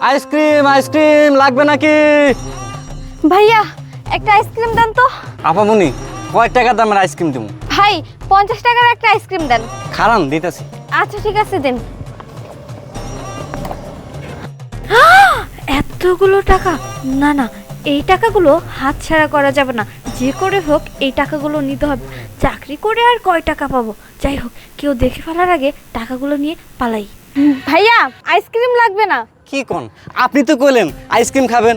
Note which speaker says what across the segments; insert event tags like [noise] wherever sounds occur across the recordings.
Speaker 1: Ice cream ice cream লাগবে নাকি?
Speaker 2: ভাইয়া একটা আইসক্রিম দেন তো।
Speaker 1: আপামনি কয় টাকা দামের আইসক্রিম দেবো
Speaker 2: ভাই পঞ্চাশ টাকার একটা আইসক্রিম দেন।
Speaker 1: খারান দিতেছি।
Speaker 2: আচ্ছা ঠিক আছে দিন। এতগুলো টাকা? না না এই টাকাগুলো হাতছাড়া করা যাবে না। যে করে হোক এই টাকাগুলো নিতে হবে। চাকরি করে আর কয় টাকা পাবো? যাই হোক কেউ দেখে ফেলার আগে টাকাগুলো নিয়ে পালাই। ভাইয়া আইসক্রিম লাগবে না।
Speaker 1: কি কোন? আপনি তো কইলেন আইসক্রিম খাবেন।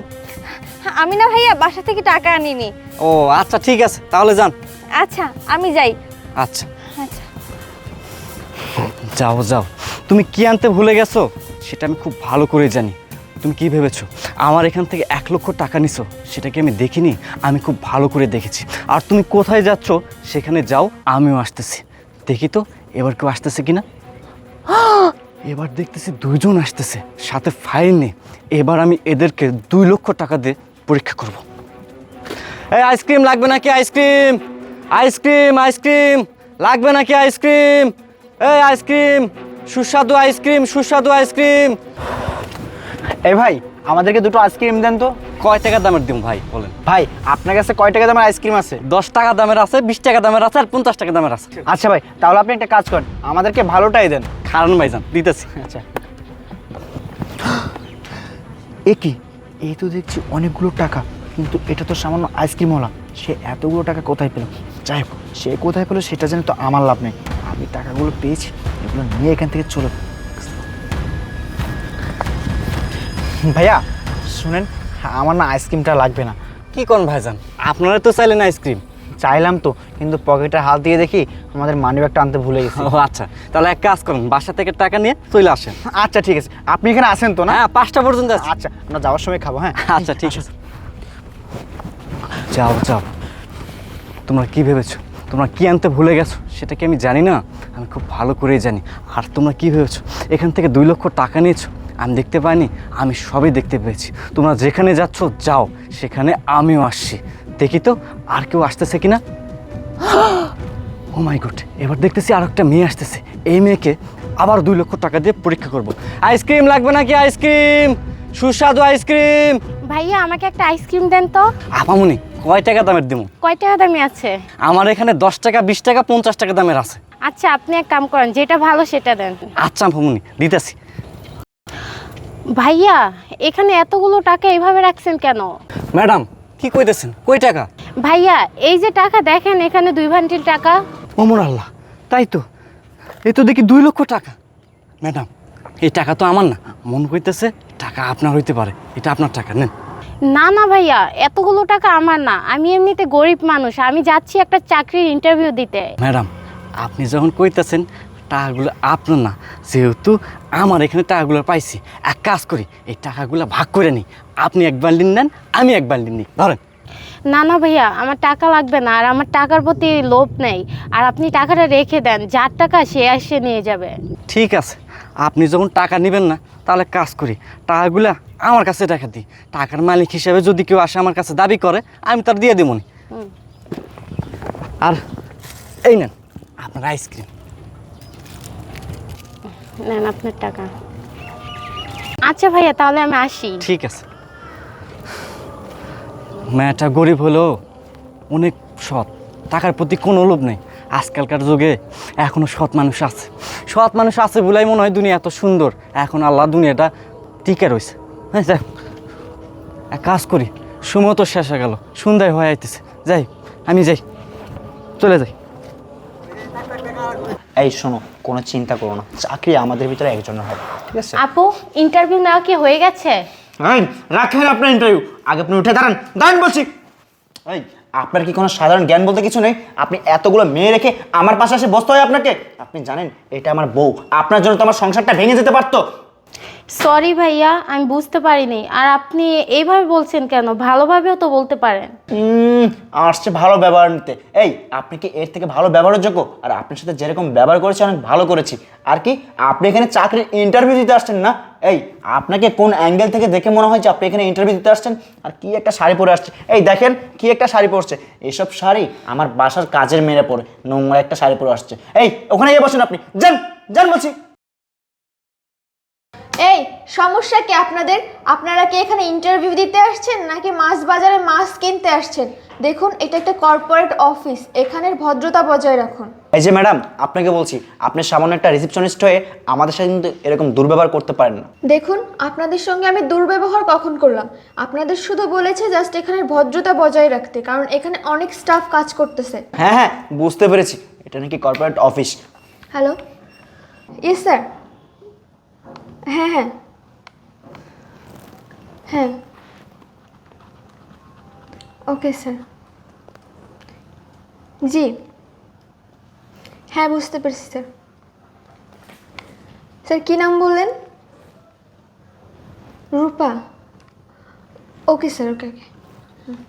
Speaker 2: আমি না ভাইয়া বাসা থেকে টাকা আনিনি।
Speaker 1: ও আচ্ছা ঠিক আছে তাহলে যান।
Speaker 2: আচ্ছা আমি যাই।
Speaker 1: আচ্ছা।
Speaker 2: আচ্ছা।
Speaker 1: যাও যাও। তুমি কি আনতে ভুলে গেছো? সেটা আমি খুব ভালো করে জানি। তুমি কি ভেবেছো? আমার এখান থেকে এক লক্ষ টাকা নিছো সেটা কি আমি দেখিনি আমি খুব ভালো করে দেখেছি। আর তুমি কোথায় যাচ্ছ সেখানে যাও আমিও আসতেছি। দেখি তো এবার কেউ আসতেছে কিনা? এবার দেখতেছি দুইজন আসতেছে, সাথে ফাইল নেই। এবার আমি এদেরকে দুই লক্ষ টাকা দিয়ে পরীক্ষা করব। এই আইসক্রিম লাগবে নাকি আইসক্রিম? Ice cream ice cream. লাগবে নাকি আইসক্রিম? এই আইসক্রিম, সুস্বাদু আইসক্রিম সুস্বাদু আইসক্রিম।
Speaker 3: এ ভাই আমাদেরকে দুটো আইসক্রিম দেন তো।
Speaker 1: কয় টাকা দামের দিম ভাই বলেন।
Speaker 3: ভাই আপনার কাছে কয় টাকা দামের আইসক্রিম আছে?
Speaker 1: দশ টাকা দামের আছে বিশ টাকা দামের আছে আর পঞ্চাশ টাকা দামের আছে।
Speaker 3: আচ্ছা ভাই তাহলে আপনি একটা কাজ করেন আমাদেরকে ভালোটাই দেন।
Speaker 1: খারান ভাইজান দিতেছি।
Speaker 3: আচ্ছা। এ কি? এই তো দেখছি অনেকগুলো টাকা কিন্তু এটা তো সামান্য আইসক্রিমওয়ালা সে এতগুলো টাকা কোথায় পেল? যাই হোক সে কোথায় পেল সেটা জানি তো আমার লাভ নেই। আমি টাকাগুলো পেয়েছি এগুলো নিয়ে এখান থেকে চলে ভাইয়া শুনেন আমার না আইসক্রিমটা লাগবে না।
Speaker 1: কি কোন ভাইজান? আপনারা তো চাইলেন আইসক্রিম।
Speaker 3: চাইলাম তো কিন্তু পকেটে হাত দিয়ে দেখি আমাদের মানি ব্যাগটা আনতে ভুলে গেছি।
Speaker 1: ও আচ্ছা। তাহলে এক কাজ করুন বাসা থেকে টাকা নিয়ে চলে আসেন।
Speaker 3: আচ্ছা ঠিক আছে। আপনি এখানে আসেন তো না?
Speaker 1: হ্যাঁ পাঁচটা পর্যন্ত আছে।
Speaker 3: আচ্ছা আমরা যাওয়ার সময় খাব হ্যাঁ? [laughs]
Speaker 1: আচ্ছা ঠিক আছে। যাও যাও। তোমরা কি ভেবেছো? তোমরা কি আনতে ভুলে গেছো? সেটা কি আমি জানি না? আমি খুব ভালো করেই জানি। আর তোমরা কি ভেবেছো? এখান থেকে দুই লক্ষ টাকা নিয়েছো? আমি দেখতে পাইনি আমি সবই দেখতে পেয়েছি। তোমরা যেখানে যাচ্ছ যাও সেখানে আমিও আসছি। দেখি তো আর কেউ আসতেছে কিনা? ও মাই গড এবার দেখতেছি আর একটা মেয়ে আসতেছে। এই মেয়েকে আবার দুই লক্ষ টাকা দিয়ে পরীক্ষা করব। আইসক্রিম লাগবে নাকি আইসক্রিম? সুস্বাদু আইসক্রিম।
Speaker 2: ভাইয়া আমাকে একটা আইসক্রিম দেন তো।
Speaker 1: আপামনি কয় টাকা দামের দেবো
Speaker 2: কয় টাকা দামি আছে?
Speaker 1: আমার এখানে দশ টাকা বিশ টাকা পঞ্চাশ টাকা দামের আছে।
Speaker 2: আচ্ছা আপনি এক কাম করেন যেটা ভালো সেটা দেন।
Speaker 1: আচ্ছা আপামনি দিতেছি।
Speaker 2: ভাইয়া এখানে এতগুলো টাকা এভাবে রাখছেন কেন?
Speaker 1: ম্যাডাম কি কইতেছেন? কই টাকা?
Speaker 2: ভাইয়া এই যে টাকা দেখেন এখানে দুই ভান্টিল টাকা।
Speaker 1: ওমর আল্লাহ তাই তো? এই তো দেখি দুই লক্ষ টাকা। ম্যাডাম এই টাকা তো আমার না। মন কইতেছে টাকা আপনার হইতে পারে। এটা আপনার টাকা নেন।
Speaker 2: না না ভাইয়া এতগুলো টাকা আমার না। আমি এমনিতে গরিব মানুষ। আমি যাচ্ছি একটা চাকরির ইন্টারভিউ দিতে।
Speaker 1: ম্যাডাম আপনি যখন কইতেছেন টাকাগুলো আপনার না। যেহেতু আমার এখানে টাকাগুলো পাইছি এক কাজ করি এই টাকাগুলো ভাগ করে নিই। আপনি এক বান্ডিল নেন আমি এক বান্ডিল নিই। ধরেন।
Speaker 2: না না ভাইয়া আমার টাকা লাগবে না আর আমার টাকার প্রতি লোভ নেই। আর আপনি টাকাটা রেখে দেন যার টাকা সে এসে নিয়ে যাবে।
Speaker 1: ঠিক আছে আপনি যখন টাকা নেবেন না তাহলে কাজ করি টাকাগুলা আমার কাছে টাকা দিই। টাকার মালিক হিসেবে যদি কেউ আসে আমার কাছে দাবি করে আমি তার দিয়ে দেবনি
Speaker 2: হুম।
Speaker 1: আর এই নেন আপনার আইসক্রিম
Speaker 2: নেন আপনার টাকা। আচ্ছা ভাইয়া, তাহলে আমি আসি।
Speaker 1: ঠিক আছে। মেয়েটা গরিব হলো অনেক সৎ। টাকার প্রতি কোনো লোভ নেই। আজকালকার যুগে এখনও সৎ মানুষ আছে। সৎ মানুষ আছে বলেই মনে হয় দুনিয়া এত সুন্দর। এখন আল্লাহ দুনিয়াটা টিকে রয়েছে। হ্যাঁ যাই এক কাজ করি। সময় তো শেষ হয়ে গেল। সন্ধ্যায় হয়ে আইতেছে। যাই, আমি যাই। চলে যাই।
Speaker 3: এই শোনো কোনো চিন্তা করো না। চাকরি আমাদের ভিতরে একজনের হবে ঠিক আছে?
Speaker 2: আপু ইন্টারভিউ নেওয়া কি হয়ে গেছে?
Speaker 3: এই রাখেন আপনার ইন্টারভিউ আগে আপনি উঠে দাঁড়ান। দাঁড়ান বলছি। এই আপনার কি কোনো সাধারণ জ্ঞান বলতে কিছু নেই? আপনি এতগুলো মেয়ে রেখে আমার পাশে এসে বসতে হয় আপনাকে? আপনি জানেন এটা আমার বউ। আপনার জন্য তো আমার সংসারটা ভেঙে যেতে পারতো।
Speaker 2: সরি ভাইয়া, আমি বুঝতে পারিনি। আর আপনি এইভাবে বলছেন কেন? ভালোভাবেও তো বলতে পারেন।
Speaker 3: আসছে ভালো ব্যবহার নিতে। এই, আপনি কি এর থেকে ভালো ব্যবহারের যোগ্য? আর আপনার সাথে যেরকম ব্যবহার করেছি, অনেক ভালো করেছি। আর কি, আপনি এখানে চাকরির ইন্টারভিউ দিতে আসছেন না? এই, আপনাকে কোন অ্যাঙ্গেল থেকে দেখে মনে হয় যে আপনি এখানে ইন্টারভিউ দিতে আসছেন? আর কি একটা শাড়ি পরে আসছে? এই, দেখেন কি একটা শাড়ি পরছে। এইসব শাড়ি আমার বাসার কাজের মেরে পরে নোংরা একটা শাড়ি পরে আসছে। এই, ওখানে গিয়ে বসেন আপনি। যান যান বলছি।
Speaker 4: এই সমস্যা কি আপনাদের? আপনারা কি এখানে ইন্টারভিউ দিতে আসছেন নাকি মাছ বাজারে মাছ কিনতে আসছেন? দেখুন এটা একটা কর্পোরেট অফিস এখানের ভদ্রতা বজায় রাখুন।
Speaker 3: এই যে ম্যাডাম আপনাকে বলছি আপনি সামান্য একটা রিসেপশনিস্ট হয়ে আমাদের সাথে কিন্তু এরকম দুর্ব্যবহার করতে পারেন না।
Speaker 4: দেখুন আপনাদের সঙ্গে আমি দুর্ব্যবহার কখন করলাম? আপনাদের শুধু বলেছে জাস্ট এখানের ভদ্রতা বজায় রাখতে কারণ এখানে অনেক স্টাফ কাজ করতেছে।
Speaker 3: হ্যাঁ হ্যাঁ বুঝতে পেরেছি। এটা নাকি corporate office
Speaker 4: hello yes sir হ্যাঁ হ্যাঁ। হ্যাঁ। Okay sir ji. হ্যাঁ বুঝতে পেরেছি স্যার স্যার কী নাম বললেন? Rupa. Okay sir okay okay hmm.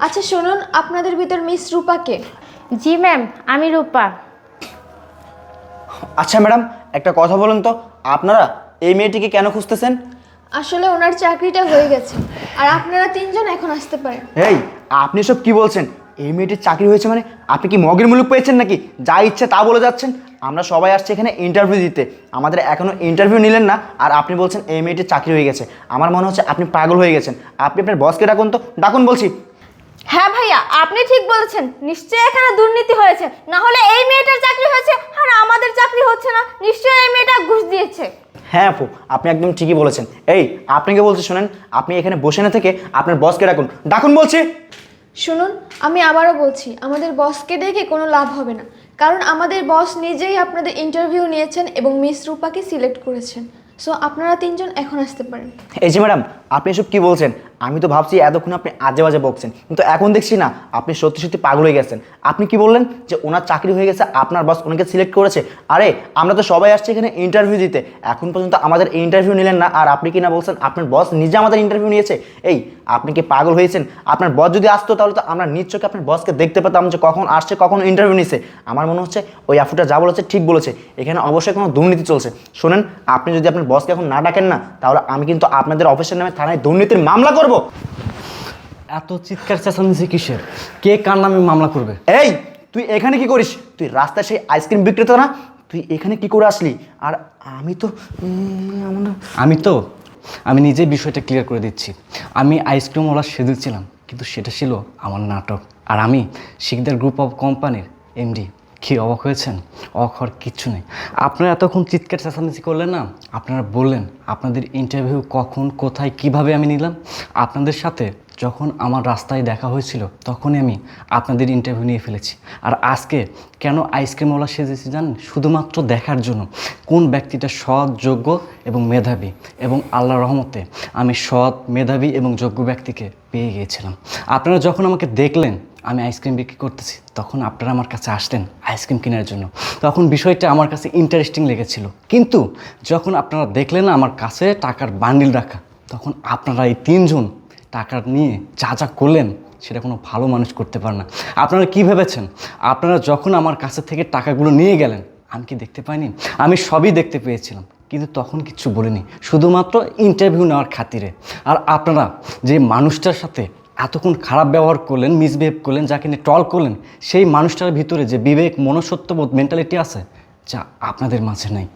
Speaker 4: আচ্ছা শুনুন আপনাদের ভিতর মিস রূপাকে
Speaker 5: জি ম্যাম আমি রূপা।
Speaker 3: আচ্ছা ম্যাডাম একটা কথা বলুন তো আপনারা এই মেয়েটিকে কেন খুঁজতেছেন?
Speaker 4: আসলে ওনার চাকরিটা হয়ে গেছে আর আপনারা তিনজন এখন আসতে পারেন।
Speaker 3: এই আপনি সব কি বলছেন? এই মেয়েটির চাকরি হয়েছে মানে আপনি কি মগের মুলুক পেয়েছেন নাকি? যা ইচ্ছে তা বলে যাচ্ছেন। আমরা সবাই আসছি এখানে ইন্টারভিউ দিতে। আমাদের এখনও ইন্টারভিউ নিলেন না আর আপনি বলছেন এই মেয়েটির চাকরি হয়ে গেছে। আমার মনে হচ্ছে আপনি পাগল হয়ে গেছেন। আপনি আপনার বসকে ডাকুন তো ডাকুন বলছি।
Speaker 5: হ্যাঁ ভাইয়া আপনি ঠিক বলেছেন। নিশ্চয়ই এখানে দুর্নীতি হয়েছে। না হলে এই মেয়েটার চাকরি হয়েছে আর আমাদের চাকরি হচ্ছে না। নিশ্চয়ই এই মেয়েটা ঘুষ দিয়েছে।
Speaker 3: হ্যাঁ আপু আপনি একদম ঠিকই বলেছেন। এই আপনাকে বলছি শোনেন? আপনি এখানে বসে না থেকে আপনার বসকে ডাকুন। ডাকুন বলছি।
Speaker 4: শুনুন আমি আবারও বলছি আমাদের বসকে ডেকে কোনো লাভ হবে না। কারণ আমাদের বস নিজেই আপনাদের ইন্টারভিউ নিয়েছেন এবং মিস রূপাকে সিলেক্ট করেছেন। সো আপনারা তিনজন এখন আসতে পারেন।
Speaker 3: এই যে ম্যাডাম আপনি এসব কি বলছেন? আমি তো ভাবছি এতক্ষণ আপনি আজে বাজে বকছেন। কিন্তু এখন দেখছি না, আপনি সত্যি সত্যি পাগল হয়ে গেছেন। আপনি কি বললেন যে ওনার চাকরি হয়ে গেছে, আপনার বস ওনাকে সিলেক্ট করেছে? আরে, আমরা তো সবাই আসছি এখানে ইন্টারভিউ দিতে। এখন পর্যন্ত আমাদের ইন্টারভিউ নিলেন না, আর আপনি কি না বলছেন, আপনার বস নিজে আমাদের ইন্টারভিউ নিয়েছে? এই, আপনি কি পাগল হয়েছেন? আপনার বস যদি আসতো তাহলে তো আমরা নিশ্চয়ই আপনার বসকে দেখতে পেতাম যে কখন আসছে, কখন ইন্টারভিউ নিছে। আমার মনে হচ্ছে ওই আফুটা যা বলেছে ঠিক বলেছে। এখানে অবশ্যই কোনো দুর্নীতি চলছে। শোনেন, আপনি যদি আপনার বসকে এখন না ডাকেন না, তাহলে আমি কিন্তু আপনাদের অফিসের নামে থানায় দুর্নীতির মামলা করব।
Speaker 1: এত চিৎকার চেঁচামেচি কিসের? কে কার নামে মামলা করবে?
Speaker 3: এই তুই এখানে কি করিস? তুই রাস্তায় সেই আইসক্রিম বিক্রেতা না? তুই এখানে কি করে আসলি? আর আমি তো
Speaker 1: আমি তো আমি নিজে বিষয়টা ক্লিয়ার করে দিচ্ছি। আমি আইসক্রিমওয়ালা সেজেছিলাম কিন্তু সেটা ছিল আমার নাটক। আর আমি শিকদার গ্রুপ অফ কোম্পানির এমডি কি অবাক হয়েছেন? অবাক হওয়ার কিচ্ছু নেই। আপনারা এতক্ষণ চিৎকার চেঁচামেচি করলেন না? আপনারা বললেন, আপনাদের ইন্টারভিউ কখন, কোথায়, কীভাবে আমি নিলাম? আপনাদের সাথে যখন আমার রাস্তায় দেখা হয়েছিল, তখনই আমি আপনাদের ইন্টারভিউ নিয়ে ফেলেছি। আর আজকে কেন আইসক্রিমওয়ালা সেজেছি জানেন? শুধুমাত্র দেখার জন্য। কোন ব্যক্তিটা সৎ, যোগ্য এবং মেধাবী? এবং আল্লাহ রহমতে আমি সৎ, মেধাবী এবং যোগ্য ব্যক্তিকে পেয়ে গিয়েছিলাম। আপনারা যখন আমাকে দেখলেন, আমি আইসক্রিম বিক্রি করতেছি, তখন আপনারা আমার কাছে আসলেন আইসক্রিম কেনার জন্য। তখন বিষয়টা আমার কাছে ইন্টারেস্টিং লেগেছিল। কিন্তু যখন আপনারা দেখলেন আমার কাছে টাকার বান্ডিল রাখা, তখন আপনারা এই তিনজন টাকা নিয়ে যা যা করলেন, সেটা কোনো ভালো মানুষ করতে পারে না। আপনারা কি ভেবেছেন? আপনারা যখন আমার কাছে থেকে টাকাগুলো নিয়ে গেলেন, আমি কি দেখতে পাইনি? আমি সবই দেখতে পেয়েছিলাম, কিন্তু তখন কিচ্ছু বলিনি। শুধুমাত্র ইন্টারভিউ নেওয়ার খাতিরে। আর আপনারা যে মানুষটার সাথে এতক্ষণ খারাপ ব্যবহার করলেন মিসবিহেভ করলেন, যাকে নিয়ে টল করলেন, সেই মানুষটার ভিতরে যে বিবেক মনসত্ববোধ মেন্টালিটি আছে, যা আপনাদের মাঝে নাই।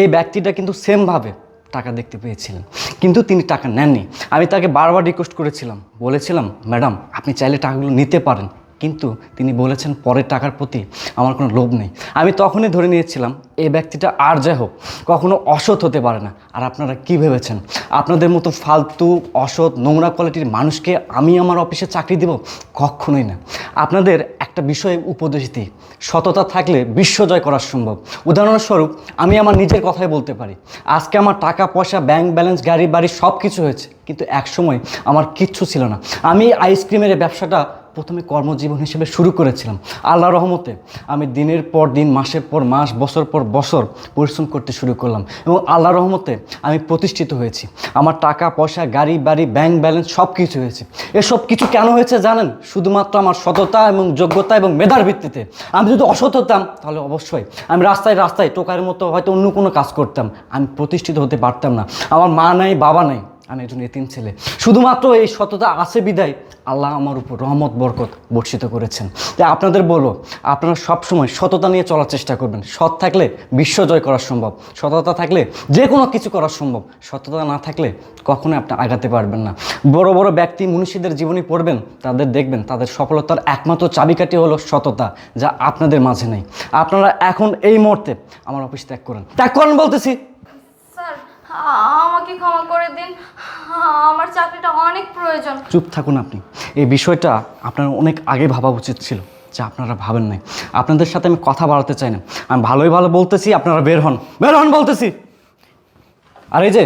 Speaker 1: এই ব্যক্তিটা কিন্তু সেমভাবে টাকা দেখতে পেয়েছিলেন। কিন্তু তিনি টাকা নেননি। আমি তাকে বারবার রিকোয়েস্ট করেছিলাম। বলেছিলাম, ম্যাডাম, আপনি চাইলে টাকাগুলো নিতে পারেন। কিন্তু তিনি বলেছেন, পরের টাকার প্রতি আমার কোনো লোভ নেই। আমি তখনই ধরে নিয়েছিলাম এই ব্যক্তিটা আর যাই হোক, কখনো অসৎ হতে পারে না। আর আপনারা কি ভেবেছেন? আপনাদের মতো ফালতু, অসৎ, নোংরা কোয়ালিটির মানুষকে আমি আমার অফিসে চাকরি দেব? কখনোই না। আপনাদের একটা বিষয়ে উপদেশ দিই সততা থাকলে বিশ্ব জয় করা সম্ভব। উদাহরণস্বরূপ, আমি আমার নিজের কথাই বলতে পারি। আজকে আমার টাকা, পয়সা ব্যাংক ব্যালেন্স গাড়ি, বাড়ি সব কিছু হয়েছে, কিন্তু একসময় আমার কিচ্ছু ছিল না। আমি আইসক্রিমের ব্যবসাটা প্রথমে কর্মজীবন হিসেবে শুরু করেছিলাম। আল্লাহ রহমতে আমি দিনের পর দিন, মাসের পর মাস, বছর পর বছর পরিশ্রম করতে শুরু করলাম এবং আল্লাহ রহমতে আমি প্রতিষ্ঠিত হয়েছি। আমার টাকা, পয়সা, গাড়ি, বাড়ি ব্যাংক ব্যালেন্স সব কিছু হয়েছে। এসব কিছু কেন হয়েছে জানেন? শুধুমাত্র আমার সততা এবং যোগ্যতা এবং মেধার ভিত্তিতে। আমি যদি অসৎ হতাম, তাহলে অবশ্যই আমি রাস্তায় রাস্তায় টোকার মতো হয়তো অন্য কোনো কাজ করতাম। আমি প্রতিষ্ঠিত হতে পারতাম না। আমার মা নাই, বাবা নাই। আমি একজন এতিম ছেলে। শুধুমাত্র এই সততা আছে বিদায় আল্লাহ আমার উপর রহমত, বরকত বর্ষিত করেছেন। তাই আপনাদের বলো আপনারা সবসময় সততা নিয়ে চলার চেষ্টা করবেন। সৎ থাকলে বিশ্ব জয় করা সম্ভব। সততা থাকলে যে কোনো কিছু করা সম্ভব। সততা না থাকলে কখনোই আপনি আগাতে পারবেন না। বড় বড় ব্যক্তি মনীষীদের জীবনী পড়বেন, তাদের দেখবেন, তাদের সফলতার একমাত্র চাবিকাঠি হলো সততা, যা আপনাদের মাঝে নেই। আপনারা এখন এই মুহূর্তে আমার অফিস ত্যাগ করেন। ত্যাগ করেন বলতেছি।
Speaker 5: আমাকে ক্ষমা করে দিন। আমার চাকরিটা অনেক প্রয়োজন।
Speaker 1: চুপ থাকুন আপনি। এই বিষয়টা আপনার অনেক আগে ভাবা উচিত ছিল, যা আপনারা ভাবেন নাই। আপনাদের সাথে আমি কথা বাড়াতে চাই না। আমি ভালোই ভালো বলতেছি, আপনারা বের হন। বের হন বলতেছি। আর এই যে,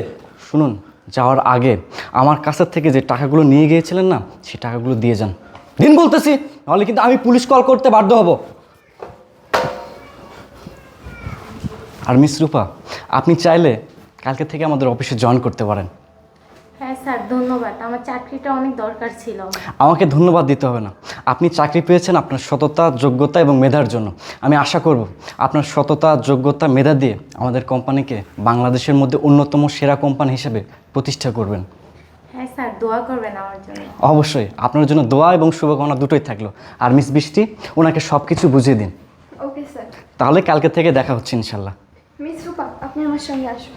Speaker 1: শুনুন, যাওয়ার আগে আমার কাছের থেকে যে টাকাগুলো নিয়ে গিয়েছিলেন না সেই টাকাগুলো দিয়ে যান। দিন বলতেছি, নাহলে কিন্তু আমি পুলিশ কল করতে বাধ্য হব। আর মিস রূপা, আপনি চাইলে কালকে থেকে আমাদের অফিসে জয়েন করতে পারেন।
Speaker 6: হ্যাঁ স্যার ধন্যবাদ। আমার চাকরিটা অনেক দরকার ছিল।
Speaker 1: আমাকে ধন্যবাদ দিতে হবে না। আপনি চাকরি পেয়েছেন আপনার সততা যোগ্যতা এবং মেধার জন্য। আমি আশা করব আপনার সততা যোগ্যতা মেধা দিয়ে আমাদের কোম্পানিকে বাংলাদেশের মধ্যে অন্যতম সেরা কোম্পানি হিসেবে প্রতিষ্ঠা করবেন।
Speaker 6: হ্যাঁ স্যার দোয়া করবেন আমার জন্য।
Speaker 1: অবশ্যই আপনার জন্য দোয়া এবং শুভকামনা দুটোই থাকল। আর মিস বৃষ্টি ওনাকে সব কিছু বুঝিয়ে দিন।
Speaker 4: Okay sir.
Speaker 1: তাহলে কালকে থেকে দেখা হচ্ছে ইনশাল্লাহ।
Speaker 4: মিস রূপা আপনি আমার সঙ্গে আসুন।